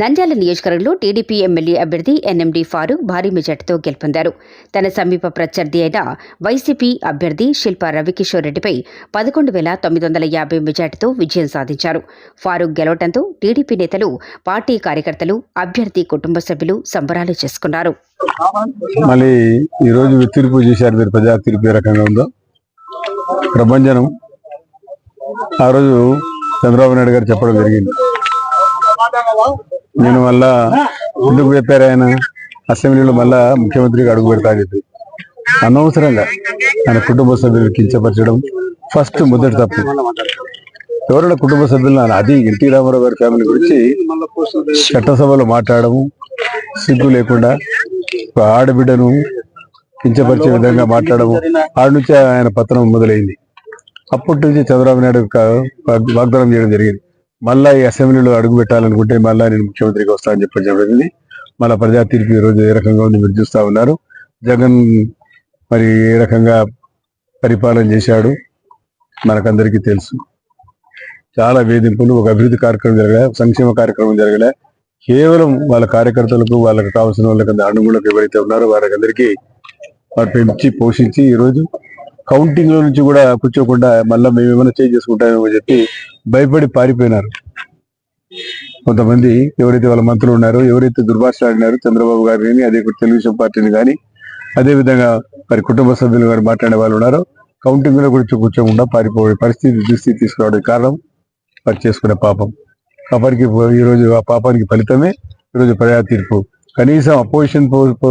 నంద్యాల నియోజకవర్గంలో TDP MLA అభ్యర్థి NMD Farooq భారీ మెజార్టీతో గెలుపొందారు. తన సమీప ప్రత్యర్థి అయిన వైసీపీ అభ్యర్థి శిల్పా రవికిషోర్ రెడ్డిపై పదకొండు వేల తొమ్మిది వందల యాభై మెజార్టీతో విజయం సాధించారు. ఫారూక్ గెలవడంతో టీడీపీ నేతలు పార్టీ కార్యకర్తలు అభ్యర్థి కుటుంబ సభ్యులు సంబరాలు చేసుకున్నారు. మళ్ళీ ఈరోజు తీర్పు చేశారు మీరు ప్రజా తీర్పు రకంగా ఉందో. ప్రభంజనం. ఆ రోజు చంద్రబాబు నాయుడు గారు చెప్పడం జరిగింది. నేను మళ్ళా ఎందుకు చెప్పారు ఆయన అసెంబ్లీలో మళ్ళా ముఖ్యమంత్రిగా అడుగు పెడతాడు అని అనవసరంగా ఆయన కుటుంబ సభ్యులు కించపరచడం ఫస్ట్ మొదటి తప్పు. ఎవరైనా కుటుంబ సభ్యులు అది ఎన్టీ రామారావు గారి ఫ్యామిలీ గురించి చట్టసభలో మాట్లాడము సిగ్గు లేకుండా ఆడబిడ్డను కించపరిచే విధంగా మాట్లాడము. ఆడ నుంచి ఆయన పత్రం మొదలైంది. అప్పటి నుంచి చంద్రబాబు నాయుడు వాగ్దానం చేయడం జరిగింది. మళ్ళా ఈ అసెంబ్లీలో అడుగు పెట్టాలనుకుంటే మళ్ళా నేను ముఖ్యమంత్రికి వస్తానని చెప్పడం జరిగింది. మళ్ళా ప్రజా తీర్పు ఈ రోజు ఏ రకంగా ఉంది మీరు చూస్తూ ఉన్నారు. జగన్ మరి ఏ రకంగా పరిపాలన చేశాడు మనకందరికీ తెలుసు. చాలా వేధింపులు ఒక అభివృద్ధి కార్యక్రమం జరగలే సంక్షేమ కార్యక్రమం జరగలే. కేవలం వాళ్ళ కార్యకర్తలకు వాళ్ళకి కావాల్సిన వాళ్ళకి అనుగుణకు ఎవరైతే ఉన్నారో వారికి వారు పెంచి పోషించి ఈరోజు కౌంటింగ్లో నుంచి కూడా కూర్చోకుండా మళ్ళీ మేము ఏమైనా చేంజ్ చేసుకుంటామేమో చెప్పి భయపడి పారిపోయినారు. కొంతమంది ఎవరైతే వాళ్ళ మంత్రులు ఉన్నారో ఎవరైతే దుర్భాషలాడినారో చంద్రబాబు గారిని అదే తెలుగుదేశం పార్టీని కానీ అదే విధంగా మరి కుటుంబ సభ్యులు గారు మాట్లాడే వాళ్ళు ఉన్నారో కౌంటింగ్లో కూడా కూర్చోకుండా పారిపోయే పరిస్థితి దుస్థితి తీసుకురావడం కారణం వారు చేసుకునే పాపం. కాపానికి ఈ రోజు ఆ పాపానికి ఫలితమే ఈరోజు ప్రజా తీర్పు. కనీసం అపోజిషన్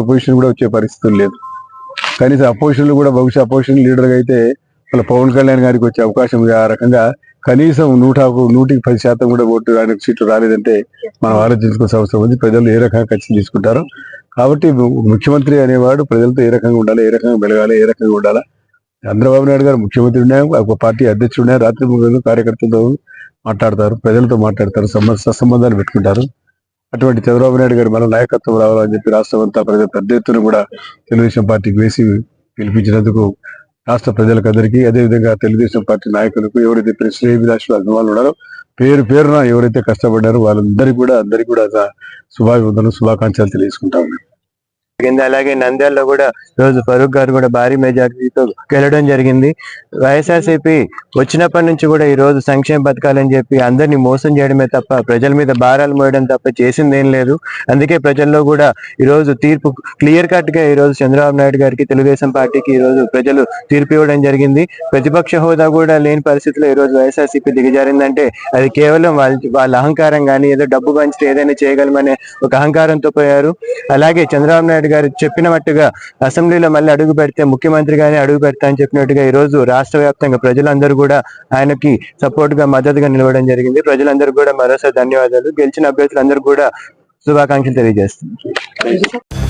పొజిషన్ కూడా వచ్చే పరిస్థితులు లేదు. కనీసం అపోజిషన్లు కూడా బహుశా అపోజిషన్ లీడర్గా అయితే వాళ్ళ పవన్ కళ్యాణ్ గారికి వచ్చే అవకాశం ఆ రకంగా కనీసం నూట నూటికి పది శాతం కూడా ఓటు ఆయనకు సీట్లు రాలేదంటే మనం ఆలోచించుకోవాల్సిన అవసరం ఉంది. ప్రజలు ఏ రకంగా ఖర్చు తీసుకుంటారు. కాబట్టి ముఖ్యమంత్రి అనేవాడు ప్రజలతో ఏ రకంగా ఉండాలి ఏ రకంగా వెలగాలి ఏ రకంగా ఉండాలా? చంద్రబాబు నాయుడు గారు ముఖ్యమంత్రి ఉన్నాయి ఒక పార్టీ అధ్యక్షుడు ఉన్నాయి రాత్రి కార్యకర్తలతో మాట్లాడతారు ప్రజలతో మాట్లాడతారు సంబంధ సత్సంబంధాలు పెట్టుకుంటారు. అటువంటి చంద్రబాబు నాయుడు గారు మన నాయకత్వం రావాలని చెప్పి రాష్ట్రం అంతా ప్రజలు పెద్ద ఎత్తున కూడా తెలుగుదేశం పార్టీకి వేసి పిలిపించినందుకు రాష్ట్ర ప్రజలకందరికీ అదేవిధంగా తెలుగుదేశం పార్టీ నాయకులకు ఎవరైతే శ్రేయభిలాషులు అభిమానులు ఉన్నారో పేరు పేరున ఎవరైతే కష్టపడ్డారో వాళ్ళందరికీ కూడా అందరికీ కూడా శుభాభివందనలు శుభాకాంక్షలు తెలియజేసుకుంటా జరిగింది. అలాగే నంద్యాలలో కూడా రోజు ఫరూక్ గారు కూడా భారీ మెజార్టీతో గెలవడం జరిగింది. వైఎస్ఆర్సీపీ వచ్చినప్పటి నుంచి కూడా ఈ రోజు సంక్షేమ పథకాలని చెప్పి అందరినీ మోసం చేయడమే తప్ప ప్రజల మీద భారాలు మోయడం తప్ప చేసింది ఏం లేదు. అందుకే ప్రజల్లో కూడా ఈ రోజు తీర్పు క్లియర్ కట్గా ఈ రోజు చంద్రబాబు నాయుడు గారికి తెలుగుదేశం పార్టీకి ఈ రోజు ప్రజలు తీర్పు ఇవ్వడం జరిగింది. ప్రతిపక్ష హోదా కూడా లేని పరిస్థితిలో ఈ రోజు వైఎస్ఆర్సీపీ దిగజారిందంటే అది కేవలం వాళ్ళ వాళ్ళ అహంకారం కానీ ఏదో డబ్బు పంచితే ఏదైనా చేయగలమనే ఒక అహంకారంతో పోయారు. అలాగే చంద్రబాబు నాయుడు గారు చెప్పినట్టుగా అసెంబ్లీలో మళ్ళీ అడుగు పెడితే ముఖ్యమంత్రి గారిని అడుగు పెడతా అని చెప్పినట్టుగా ఈ రోజు రాష్ట్ర వ్యాప్తంగా ప్రజలందరూ కూడా ఆయనకి సపోర్ట్గా మద్దతుగా నిలవడం జరిగింది. ప్రజలందరూ కూడా మరోసారి ధన్యవాదాలు. గెలిచిన అభ్యర్థులందరూ కూడా శుభాకాంక్షలు తెలియజేస్తున్నారు.